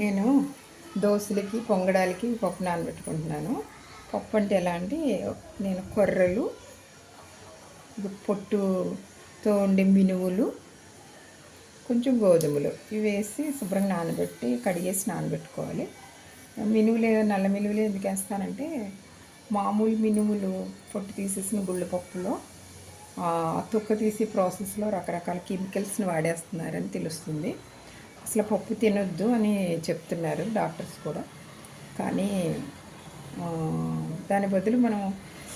నేను దోశలకి పొంగడాలకి పప్పు నానబెట్టుకుంటున్నాను. పప్పు అంటే ఎలా అంటే నేను కొర్రలు పొట్టుతో ఉండే మినువులు కొంచెం గోధుమలు ఇవి వేసి శుభ్రంగా నానబెట్టి కడిగేసి నానబెట్టుకోవాలి. మినువులు నల్ల మినువులు ఎందుకు వేస్తానంటే మామూలు మినుములు పొట్టు తీసేసిన గుళ్ళపప్పులో తొక్క తీసి ప్రాసెస్లో రకరకాల కెమికల్స్ని వాడేస్తున్నారని తెలుస్తుంది. అసలు పప్పు తినొద్దు అని చెప్తున్నారు డాక్టర్స్ కూడా. కానీ దాని బదులు మనం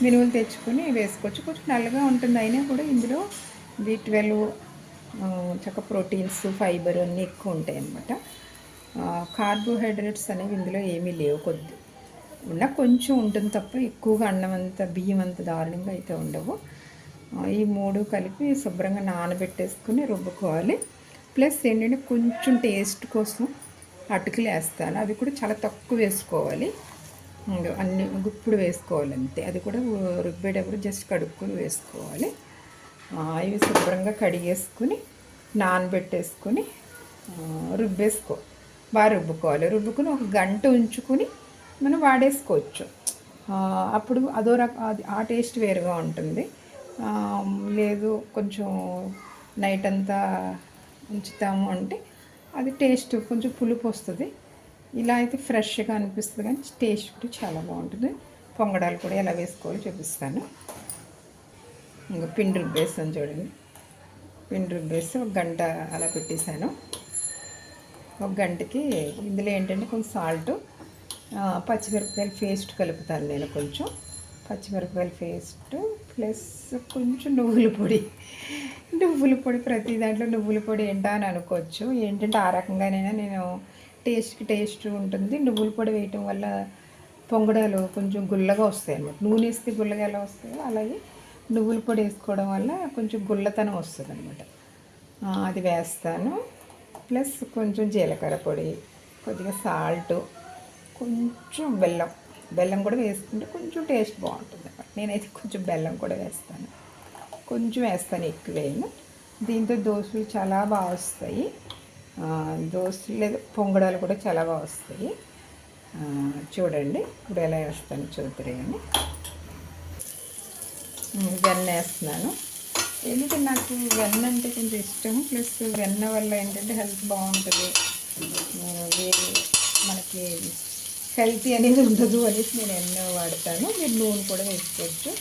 మినుములు తెచ్చుకొని వేసుకోవచ్చు. కొంచెం నల్లగా ఉంటుంది అయినా కూడా ఇందులో బి ట్వెల్వ్ చక్క ప్రోటీన్స్ ఫైబర్ అన్నీ ఎక్కువ ఉంటాయి అన్నమాట కార్బోహైడ్రేట్స్ అనేవి ఇందులో ఏమీ లేవు కొద్ది. ఉన్న కొంచెం ఉంటుంది తప్ప ఎక్కువగా అన్నం అంత బియ్యం అంత దారుణంగా అయితే ఉండవు. ఈ మూడు కలిపి శుభ్రంగా నానబెట్టేసుకుని రుబ్బుకోవాలి. ప్లస్ ఏంటంటే కొంచెం టేస్ట్ కోసం అటుకులు వేస్తాను. అవి కూడా చాలా తక్కువ వేసుకోవాలి. అన్ని గుప్పుడు వేసుకోవాలి అంతే. అది కూడా రుబ్బేటప్పుడు జస్ట్ కడుక్కొని వేసుకోవాలి. ఇవి శుభ్రంగా కడిగేసుకుని నానబెట్టేసుకుని రుబ్బేసుకో బాగా రుబ్బుకోవాలి. రుబ్బుకుని ఒక గంట ఉంచుకుని మనం వాడేసుకోవచ్చు. అప్పుడు అదో రక అది- ఆ టేస్ట్ వేరుగా ఉంటుంది. లేదు కొంచెం నైట్ అంతా ఉంచుతాము అంటే అది టేస్ట్ కొంచెం పులుపు వస్తుంది. ఇలా అయితే ఫ్రెష్గా అనిపిస్తుంది కానీ టేస్ట్ కూడా చాలా బాగుంటుంది. పొంగడాలు కూడా ఎలా వేసుకోవాలో చూపిస్తాను. ఇంకా పిండి రుబ్బేస్తాను చూడండి. పిండి రుబ్బేసి ఒక గంట అలా పెట్టేశాను. ఒక గంటకి ఇందులో ఏంటంటే కొంచెం సాల్ట్ పచ్చిమిరపకాయల పేస్ట్ కలుపుతాను నేను కొంచెం. పచ్చిమిరపకాయల పేస్ట్ ప్లస్ కొంచెం నువ్వుల పొడి. నువ్వుల పొడి ప్రతి దాంట్లో నువ్వుల పొడి ఏంటా అని అనుకోవచ్చు. ఏంటంటే ఆ రకంగానైనా నేను టేస్ట్కి టేస్ట్ ఉంటుంది. నువ్వుల పొడి వేయటం వల్ల పొంగడాలు కొంచెం గుల్లగా వస్తాయి అన్నమాట. నూనె వేస్తే గుల్లగా ఎలా వస్తాయో అలాగే నువ్వుల పొడి వేసుకోవడం వల్ల కొంచెం గుల్లతనం వస్తుంది అనమాట అది వేస్తాను. ప్లస్ కొంచెం జీలకర్ర పొడి కొద్దిగా సాల్ట్ కొంచెం బెల్లం. బెల్లం కూడా వేసుకుంటే కొంచెం టేస్ట్ బాగుంటుంది అనమాట నేనైతే కొంచెం బెల్లం కూడా వేస్తాను. కొంచెం వేస్తాను ఎక్కువ దీంతో దోశలు చాలా బాగా వస్తాయి. దోశలు లేదా పొంగడాలు కూడా చాలా బాగా వస్తాయి. చూడండి ఇప్పుడు ఎలా వేస్తాను చూద్దరు అని వెన్న వేస్తున్నాను. ఎందుకంటే నాకు వెన్న అంటే కొంచెం ఇష్టం. ప్లస్ వెన్న వల్ల ఏంటంటే హెల్త్ బాగుంటుంది. వేరే మనకి హెల్తీ అనేది ఉండదు అనేసి నేను ఎన్నో వాడతాను. మీరు నూనె కూడా వేసుకోవచ్చు.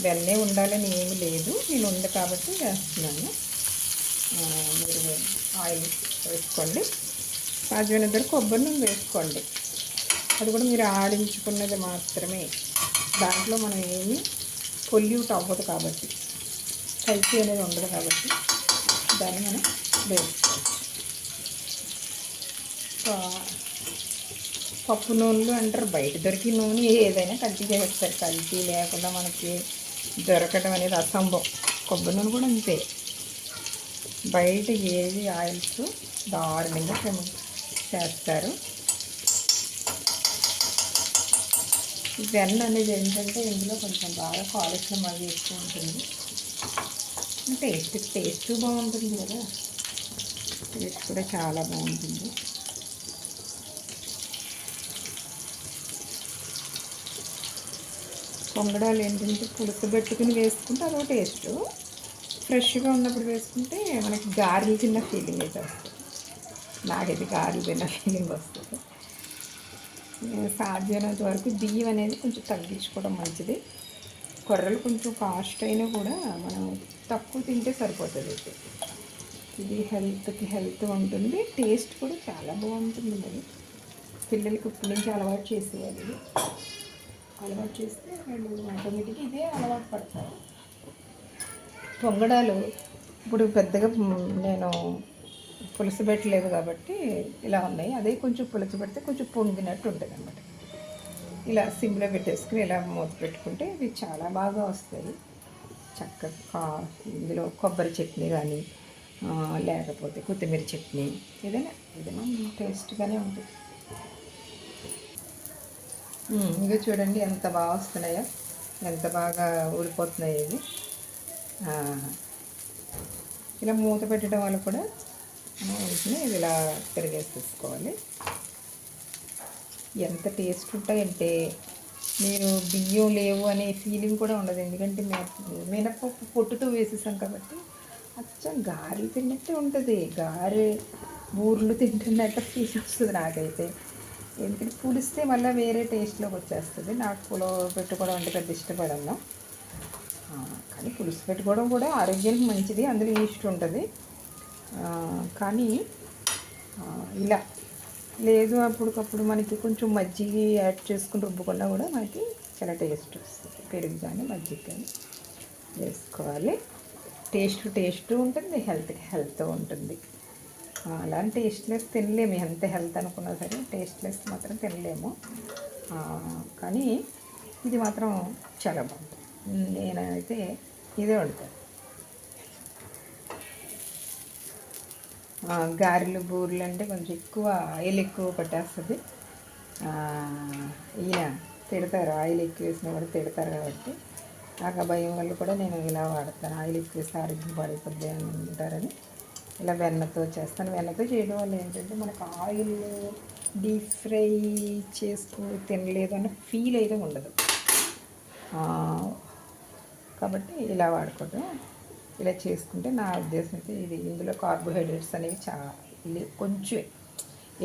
వెన్నే ఉండాలని ఏమీ లేదు. నేను ఉంది కాబట్టి వేస్తున్నాను. మీరు ఆయిల్ వేసుకోండి. సాధ్యమైన దగ్గర కొబ్బరి నూనె వేసుకోండి. అది కూడా మీరు ఆడించుకున్నది మాత్రమే. దాంట్లో మనం ఏమి పొల్యూట్ అవ్వదు కాబట్టి కల్తీ అనేది ఉండదు కాబట్టి దాన్ని మనం వేసుకోవచ్చు. పప్పు నూనెలు అంటారు బయట దొరికి నూనె ఏదైనా కల్తీ చేస్తారు కల్తీ లేకుండా మనకి దొరకడం అనేది అసంభవం. కొబ్బరి నూనె కూడా అంతే. బయట ఏది ఆయిల్స్ దారుణంగా చేస్తారు. వెన్న అనేది ఏంటంటే ఇందులో కొంచెం బాగా కాలుష్యం అది ఎక్కువ ఉంటుంది. టేస్ట్ టేస్ట్ బాగుంటుంది కదా. టేస్ట్ కూడా చాలా బాగుంటుంది. పొంగడాలు ఏంటంటే పులుసు పెట్టుకుని వేసుకుంటే అదో టేస్ట్. ఫ్రెష్గా ఉన్నప్పుడు వేసుకుంటే మనకి గారెలు తిన్న ఫీలింగ్ అయితే వస్తుంది. నాకైతే గారెలు తిన్న ఫీలింగ్ వస్తుంది. సాధ్యమైనంత వరకు బియ్యం అనేది కొంచెం తగ్గించుకోవడం మంచిది. కొర్రలు కొంచెం కాస్ట్ అయినా కూడా మనం తక్కువ తింటే సరిపోతుంది అయితే. ఇది హెల్త్కి హెల్త్ ఉంటుంది. టేస్ట్ కూడా చాలా బాగుంటుంది మరి. పిల్లలకి ఇప్పటి నుంచి అలవాటు చేసేయాలి. అలవాటు చేస్తే వాళ్ళు ఆటోమేటిక్గా ఇదే అలవాటు పడతారు. పొంగడాలు ఇప్పుడు పెద్దగా నేను పులుసు పెట్టలేదు కాబట్టి ఇలా ఉన్నాయి. అదే కొంచెం పులుసు పెడితే కొంచెం పొంగినట్టు ఉంటుంది అనమాట ఇలా సిమ్లో పెట్టేసుకుని ఇలా మూత పెట్టుకుంటే ఇవి చాలా బాగా వస్తాయి. చక్కగా కా- ఇందులో కొబ్బరి చట్నీ కానీ లేకపోతే కొత్తిమీర చట్నీ ఏదైనా ఏదైనా టేస్ట్గానే ఉంటుంది. ఇంకా చూడండి ఎంత బాగా వస్తున్నాయో. ఎంత బాగా ఊడిపోతున్నాయి ఇవి. ఇలా మూత పెట్టడం వల్ల కూడా మనం వీటిని ఇలా తిరిగేసి తీసుకోవాలి ఎంత టేస్ట్ ఉంటాయంటే మీరు బియ్యం లేవు అనే ఫీలింగ్ కూడా ఉండదు. ఎందుకంటే మేము మినపప్పు పొట్టుతో వేసేసాం కాబట్టి అచ్చం గారెలు తిన్నట్టే ఉంటుంది. గారె బూర్లు తింటున్నట్టు ఫీల్ వస్తుంది నాకైతే. ఎందుకంటే పులిస్తే మళ్ళీ వేరే టేస్ట్లోకి వచ్చేస్తుంది. నాకు పులో పెట్టుకోవడం అంటే పెద్ద ఇష్టపడను. కానీ పులుసు పెట్టుకోవడం కూడా ఆరోగ్యానికి మంచిది అందులో ఈస్ట్ ఉంటుంది. కానీ ఇలా లేదు అప్పటికప్పుడు మనకి కొంచెం మజ్జిగ యాడ్ చేసుకుని రుబ్బుకున్నా కూడా మనకి చాలా టేస్ట్ వస్తుంది. పెరుగు కానీ మజ్జిగ కానీ వేసుకోవాలి. టేస్ట్ టేస్ట్ ఉంటుంది హెల్త్ హెల్త్ ఉంటుంది. అలాంటి టేస్ట్లెస్ తినలేము. ఎంత హెల్త్ అనుకున్నా సరే టేస్ట్లెస్ మాత్రం తినలేము. కానీ ఇది మాత్రం చాలా బాగుంటుంది నేనైతే ఇదే వండుతాను. గారెలు బూరెలు అంటే కొంచెం ఎక్కువ ఆయిల్ ఎక్కువ పట్టేస్తుంది. ఈయన తిడతారు. ఆయిల్ ఎక్కువ వేసినా కూడా తిడతారు కాబట్టి. నాకు భయం వల్ల కూడా నేను ఇలా వాడతాను. ఆయిల్ ఎక్కువ వేస్తే ఆరోగ్యం పాడైపోద్ది అని అంటారని. ఇలా వెన్నతో చేస్తాను. వెన్నతో చేయడం వల్ల ఏంటంటే మనకు ఆయిల్ డీప్ ఫ్రై చేసుకో తినలేదు అన్న ఫీల్ అయితే ఉండదు. కాబట్టి ఇలా వాడుకోవడం. ఇలా చేసుకుంటే నా ఉద్దేశం అయితే ఇది ఇందులో కార్బోహైడ్రేట్స్ అనేవి చాలా కొంచెం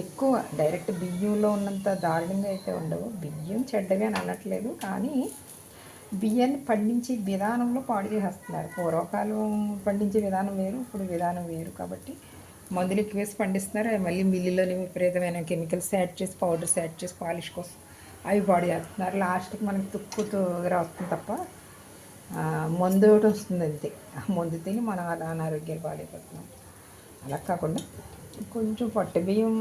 ఎక్కువ డైరెక్ట్ బియ్యంలో ఉన్నంత దారుణంగా అయితే ఉండవు. బియ్యం చెడ్డగా అని అనట్లేదు కానీ బియ్యాన్ని పండించే విధానంలో పాడు చేసేస్తున్నారు పూర్వకాలం పండించే విధానం వేరు ఇప్పుడు విధానం వేరు కాబట్టి మందులు ఎక్కువ వేసి పండిస్తున్నారు. అవి మళ్ళీ మిల్లులోని విపరీతమైన కెమికల్స్ యాడ్ చేసి పౌడర్స్ యాడ్ చేసి పాలిష్ కోసం అవి పాడు చేస్తున్నారు. లాస్ట్కి మనకి తుక్కు తొగర వస్తుంది తప్ప మందు ఒకటి వస్తుంది అంతే. మందు తిని మనం అలా అనారోగ్యాలు పాడైపోతున్నాం అలా కాకుండా కొంచెం పట్టు బియ్యం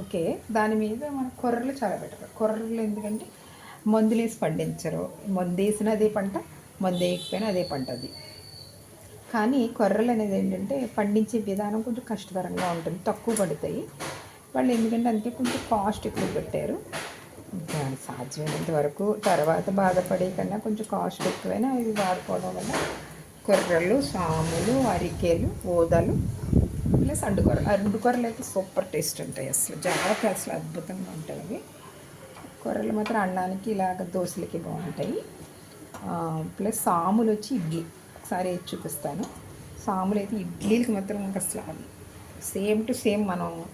ఓకే. దాని మీద మన కొర్రలు చాలా బెటర్. కొర్రలు ఎందుకంటే మందులేసి పండించరు. మందు వేసిన అదే పంట మందు వేయకపోయినా అదే పంట అది. కానీ కొర్రలు అనేది ఏంటంటే పండించే విధానం కొంచెం కష్టతరంగా ఉంటుంది తక్కువ పడతాయి. వాళ్ళు ఎందుకంటే అందుకే కొంచెం కాస్ట్ ఎక్కువ పెట్టారు. దాని సాధ్యమైనంత వరకు తర్వాత బాధపడే కన్నా కొంచెం కాస్ట్ ఎక్కువైనా అవి వాడుకోవడం వల్ల కొర్రలు సాములు అరికెలు ఊదలు ప్లస్ అండుకొర అండుకొరలు అయితే సూపర్ టేస్ట్ ఉంటాయి అసలు. జాగ్రత్త అసలు అద్భుతంగా ఉంటాయి అవి. కొర్రలు మాత్రం అన్నానికి ఇలాగ దోశలకి బాగుంటాయి. ప్లస్ సాములు వచ్చి ఇడ్లీ. ఒకసారి వేసి చూపిస్తాను. సాములు అయితే ఇడ్లీలకి మాత్రం ఇంకా అసలు సేమ్ టు సేమ్ మనం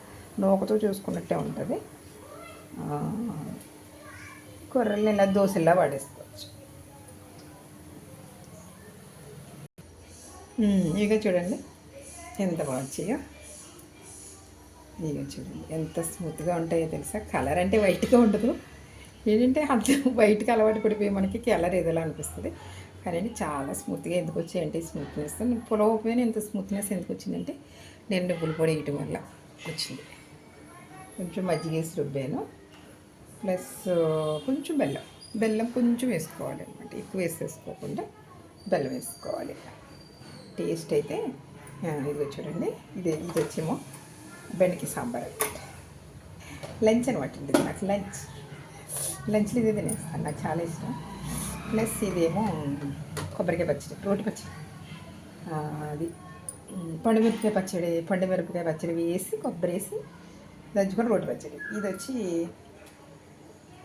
నూకతో చూసుకున్నట్టే ఉంటుంది. ఆ, ఇలా దోశల్లా వాడేసుకోవచ్చు. ఇక చూడండి. ఎంత బాగా ఇక చూడండి. ఎంత స్మూత్గా ఉంటాయో తెలుసా? కలర్ అంటే వైట్గా ఉండదు. ఏంటంటే అంత బయటకు అలవాటు పడిపోయి మనకి కెలర్ ఏదోలా అనిపిస్తుంది. కానీ చాలా స్మూత్గా ఎందుకు వచ్చాయంటే స్మూత్నెస్. పులవ పోయిన ఇంత స్మూత్నెస్ ఎందుకు వచ్చిందంటే నేను నువ్వులు పొడి వేయటం వల్ల వచ్చింది. కొంచెం మజ్జిగ వేసి రుబ్బాను. ప్లస్ కొంచెం బెల్లం. బెల్లం కొంచెం వేసుకోవాలి అనమాట ఎక్కువ వేసేసుకోకుండా బెల్లం వేసుకోవాలి. టేస్ట్ అయితే ఇది చూడండి. ఇది ఇది వచ్చేమో బెండకి సాంబార్. అనమాట లంచ్ అనమాట ఇది నాకు లంచ్. లంచ్లు ఇదే తినేస్తాను. నాకు చాలా ఇష్టం. ప్లస్ ఇదేమో కొబ్బరికాయ పచ్చడి రోటి పచ్చడి. అది. పండుమిరపకాయ పచ్చడి పండుమిరపకాయ పచ్చడి వేసి కొబ్బరి వేసి దంచుకొని రోటి పచ్చడి. ఇది వచ్చి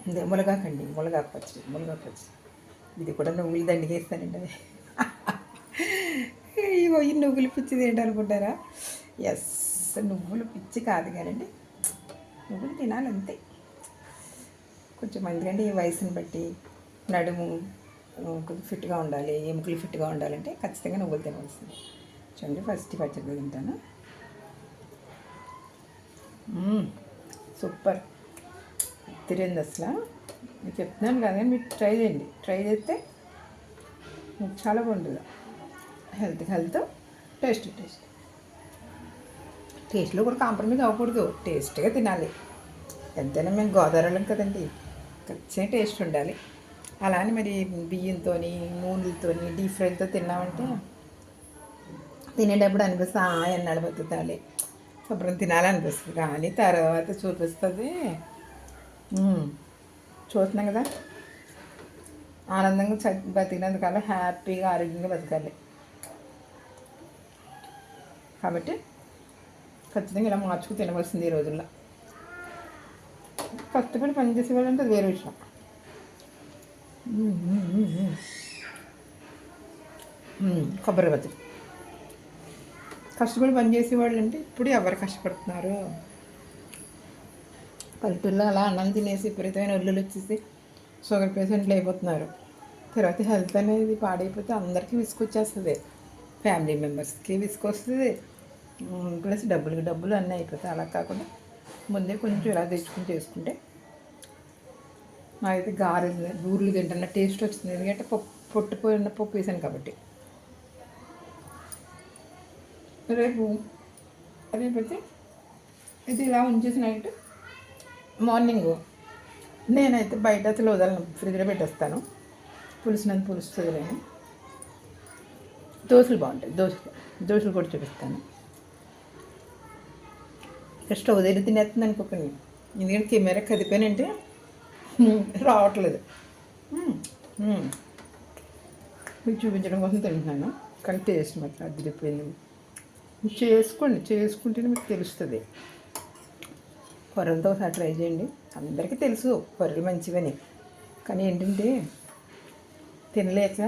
ఇదే మునగాకండి మునగాకు పచ్చడి మునగాకు పచ్చడి. ఇది కూడా నువ్వులు దండిగేస్తానండి అది. ఇగో ఈ నువ్వులు పిచ్చి తింటారనుకుంటారా? ఎస్ నువ్వులు పిచ్చి కాదు కానండి. నువ్వులు తినాలంతే. కొంచెం ఎందుకంటే ఈ వయసుని బట్టి నడుము కొంచెం ఫిట్గా ఉండాలి ఎముకలు ఫిట్గా ఉండాలంటే ఖచ్చితంగా నువ్వులు తినవలసింది. చూడండి ఫస్ట్ పచ్చడి తింటాను. సూపర్. తిరింది అసలు. మీకు చెప్తున్నాను కదా మీరు ట్రై చేయండి. ట్రై చేస్తే మీకు చాలా బాగుంటుంది. Health health taste taste. టేస్ట్లో కూడా కాంప్రమైజ్ అవ్వకూడదు. టేస్ట్గా తినాలి. ఎంతైనా మేము గోదావరిలం కదండి. ఖచ్చితంగా టేస్ట్ ఉండాలి. అలా అని మరి బియ్యంతో నూనెలతో డీప్ ఫ్రైతో తిన్నామంటే తినేటప్పుడు అనిపిస్తుంది ఆ ఎన్నాళ్ళు బతుకుతాలి శుభ్రం తినాలనిపిస్తుంది కానీ తర్వాత చూపిస్తుంది. చూస్తున్నాం కదా. ఆనందంగా చ బతికినందుకల్లా హ్యాపీగా ఆరోగ్యంగా బతకాలి. కాబట్టి ఖచ్చితంగా ఇలా మార్చుకు తినవలసింది ఈ రోజుల్లో. కష్టపడి పనిచేసే వాళ్ళు అంటే వేరే విషయం. కొబ్బరి బజ్జీ కష్టపడి పనిచేసే వాళ్ళు అంటే ఇప్పుడు ఎవరు కష్టపడుతున్నారు? పల్లెటూరులో అలా అన్నం తినేసి విపరీతమైన ఒళ్ళులు వచ్చేసి షుగర్ పేషెంట్లు అయిపోతున్నారు. తర్వాత హెల్త్ అనేది పాడైపోతే అందరికీ విసుకొచ్చేస్తుంది ఫ్యామిలీ మెంబర్స్కి విసుకొస్తుంది ప్లస్ డబ్బులకి డబ్బులు అన్నీ అయిపోతాయి. అలా కాకుండా ముందే కొంచెం ఇలా తెచ్చుకుని చేసుకుంటే నాకైతే గారెలు బూరెలు తింటున్న టేస్ట్ వచ్చింది. ఎందుకంటే పప్పు పొట్టుపోయిన పప్పు వేసాను కాబట్టి. రేపు రేపైతే ఇది ఇలా ఉంచేసి నైట్ మార్నింగ్ నేనైతే బయట అసలు వదలను ఫ్రిడ్జ్లో పెట్టేస్తాను. పులుసునంత పులుస్తుంది నేను దోశలు బాగుంటాయి. దోశలు దోశలు కూడా చూపిస్తాను. ఇక స్టవ్ దగ్గర తినేస్తుంది అనుకోకండి. ఎందుకంటే కెమెరా కదిపోయానంటే రావట్లేదు. మ్మ్. మీకు చూపించడం కోసం తింటున్నాను. కానీ టేస్ట్ మాత్రం అదిరిపోయింది చేసుకోండి చేసుకుంటేనే మీకు తెలుస్తుంది. కొర్రలతో ఒకసారి ట్రై చేయండి. అందరికీ తెలుసు కొర్రలు మంచివని. కానీ ఏంటంటే తినలేక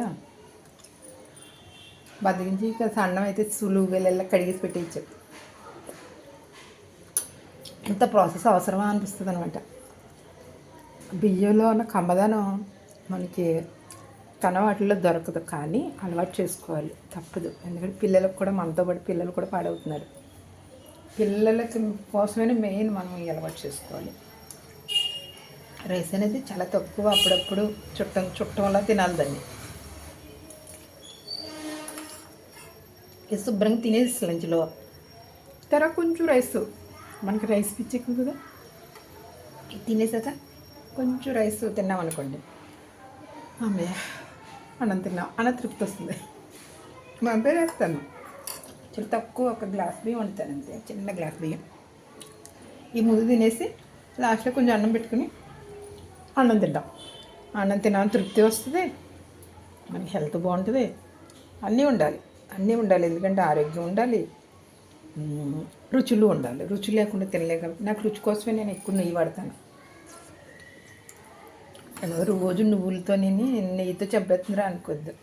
బతికించి ఇక సన్నం అయితే సులువుగా వెళ్ళి కడిగేసి పెట్టేయచ్చు. ఇంత ప్రాసెస్ అవసరమా అనిపిస్తుంది అనమాట బియ్యంలో ఉన్న కమ్మదనం మనకి తన వాటిలో దొరకదు కానీ అలవాటు చేసుకోవాలి. తప్పదు. ఎందుకంటే పిల్లలకు కూడా మనతో పాటు పిల్లలు కూడా పాడవుతున్నారు. పిల్లలకి కోసమే మెయిన్ మనం అలవాటు చేసుకోవాలి. రైస్ అనేది చాలా తక్కువ అప్పుడప్పుడు చుట్టం చుట్టంలా తినాలి దాన్ని. శుభ్రంగా తినేసి లంచ్లో. తర్వాత కొంచెం రైస్. మనకి రైస్ పిచ్చి ఎక్కువ కదా? ఇది తినేసాక కొంచెం రైస్ తిన్నాం అనుకోండి. అమ్మే అన్నం తిన్నాం. అన్న తృప్తి వస్తుంది. మా అబ్బాయి వేస్తాను చాలా తక్కువ ఒక గ్లాస్ బియ్యం వండుతాను అంతే చిన్న గ్లాస్ బియ్యం. ఈ ముందు తినేసి లాస్ట్లో కొంచెం అన్నం పెట్టుకుని అన్నం తింటాం. అన్నం తినాలని తృప్తి వస్తుంది. మనకి హెల్త్ బాగుంటుంది. అన్నీ ఉండాలి. అన్నీ ఉండాలి ఎందుకంటే ఆరోగ్యం ఉండాలి. రుచులు ఉండాలి. రుచి లేకుండా తినలేక నాకు రుచి కోసమే నేను ఎక్కువ నెయ్యి వాడతాను. రోజు నువ్వులతో నేను నెయ్యితో చెప్పేస్తుందిరా అనుకోద్దు.